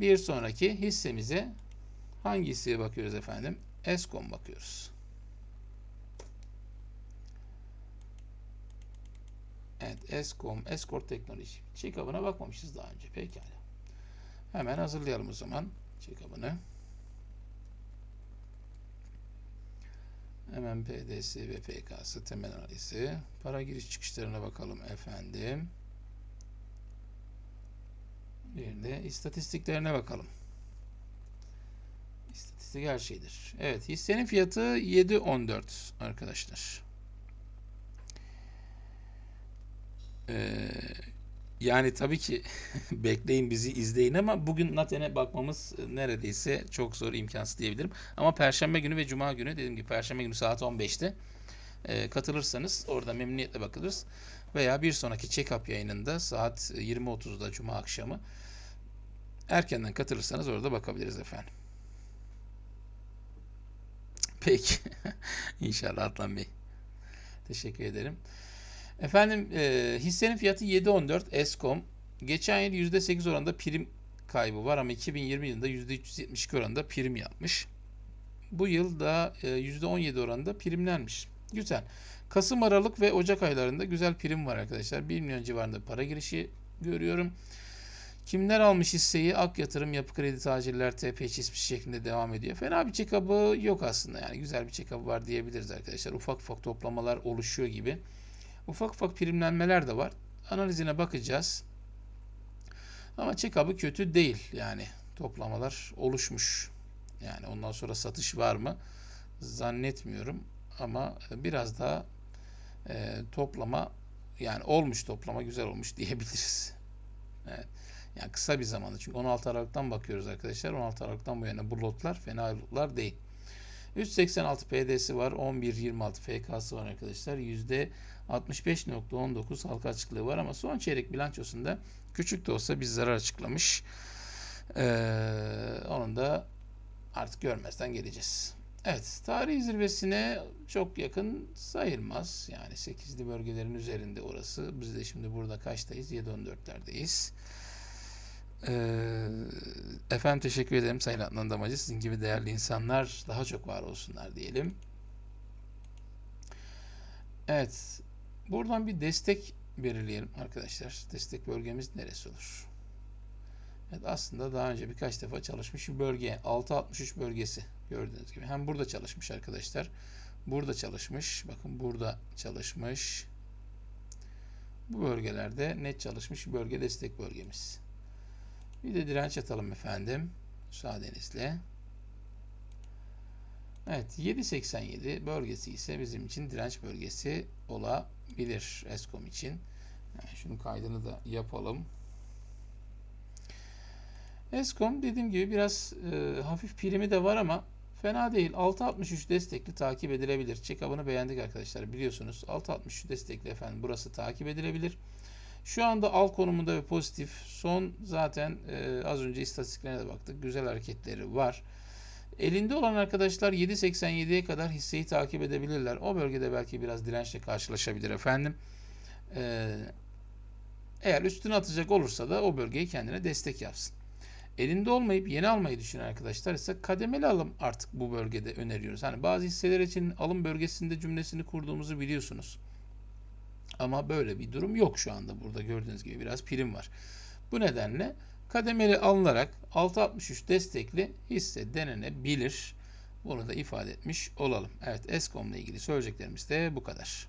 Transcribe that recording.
Bir sonraki hissemize hangi hisseye bakıyoruz efendim? Eskom bakıyoruz. Evet, Eskom, Escort Teknoloji. Check-up'ına bakmamışız daha önce. Pekala. Hemen hazırlayalım o zaman check-up'ını. Hemen PDS ve PK'sı, temel analizi. Para giriş çıkışlarına bakalım efendim. Bir de istatistiklerine bakalım. İstatistik her şeydir. Evet, hissenin fiyatı 7.14 arkadaşlar. Ee, yani tabii ki bekleyin bizi izleyin ama bugün Naten'e bakmamız neredeyse çok zor imkansız diyebilirim. Ama Perşembe günü ve Cuma günü dediğim gibi Perşembe günü saat 15'te e, katılırsanız orada memnuniyetle bakılırız. Veya bir sonraki check-up yayınında saat 20.30'da Cuma akşamı erkenden katılırsanız orada bakabiliriz efendim. Peki. İnşallah Atlan Bey. Teşekkür ederim. Efendim e, hissenin fiyatı 7.14 Eskom. Geçen yıl %8 oranında prim kaybı var ama 2020 yılında %372 oranında prim yapmış. Bu yıl da e, %17 oranında primlenmiş. Güzel. Kasım, Aralık ve Ocak aylarında güzel prim var arkadaşlar. 1 milyon civarında para girişi görüyorum. Kimler almış hisseyi? Ak Yatırım, Yapı Kredi Tacirler, TP çizmiş şeklinde devam ediyor. Fena bir check-up'ı yok aslında yani. Güzel bir check-up var diyebiliriz arkadaşlar. Ufak ufak toplamalar oluşuyor gibi. Ufak ufak primlenmeler de var. Analizine bakacağız. Ama check-up'ı kötü değil yani. Toplamalar oluşmuş. Yani ondan sonra satış var mı? Zannetmiyorum. Ama biraz daha e, toplama yani olmuş toplama güzel olmuş diyebiliriz. Evet. Yani kısa bir zamanda. Çünkü 16 Aralık'tan bakıyoruz arkadaşlar. 16 Aralık'tan bu yana bu lotlar fena lotlar değil. 386 PD'si var. 11.26 FK'sı var arkadaşlar. %65.19 halka açıklığı var ama son çeyrek bilançosunda küçük de olsa bir zarar açıklamış. Ee, onun da artık görmezden geleceğiz. Evet, tarihi zirvesine çok yakın sayılmaz. Yani 8'li bölgelerin üzerinde orası. Biz de şimdi burada kaçtayız? 7.14'lerdeyiz. Ee, efendim teşekkür ederim Sayın Adnan Damacı. Sizin gibi değerli insanlar daha çok var olsunlar diyelim. Evet. Buradan bir destek belirleyelim arkadaşlar. Destek bölgemiz neresi olur? Evet aslında daha önce birkaç defa çalışmış bir bölge. 663 bölgesi gördüğünüz gibi. Hem burada çalışmış arkadaşlar. Burada çalışmış. Bakın burada çalışmış. Bu bölgelerde net çalışmış bölge destek bölgemiz. Bir de direnç atalım efendim. Müsaadenizle. Evet 7.87 bölgesi ise bizim için direnç bölgesi olabilir Eskom için. Yani şunun kaydını da yapalım. Eskom dediğim gibi biraz e, hafif primi de var ama fena değil. 6.63 destekli takip edilebilir. Check-up'ını beğendik arkadaşlar biliyorsunuz. 6.63 destekli efendim burası takip edilebilir. Şu anda al konumunda ve pozitif. Son zaten e, az önce istatistiklerine de baktık. Güzel hareketleri var. Elinde olan arkadaşlar 7.87'ye kadar hisseyi takip edebilirler. O bölgede belki biraz dirençle karşılaşabilir efendim. Ee, eğer üstüne atacak olursa da o bölgeyi kendine destek yapsın. Elinde olmayıp yeni almayı düşünen arkadaşlar ise kademeli alım artık bu bölgede öneriyoruz. Hani bazı hisseler için alım bölgesinde cümlesini kurduğumuzu biliyorsunuz. Ama böyle bir durum yok şu anda. Burada gördüğünüz gibi biraz prim var. Bu nedenle kademeli alınarak 6.63 destekli hisse denenebilir. Bunu da ifade etmiş olalım. Evet Eskom ile ilgili söyleyeceklerimiz de bu kadar.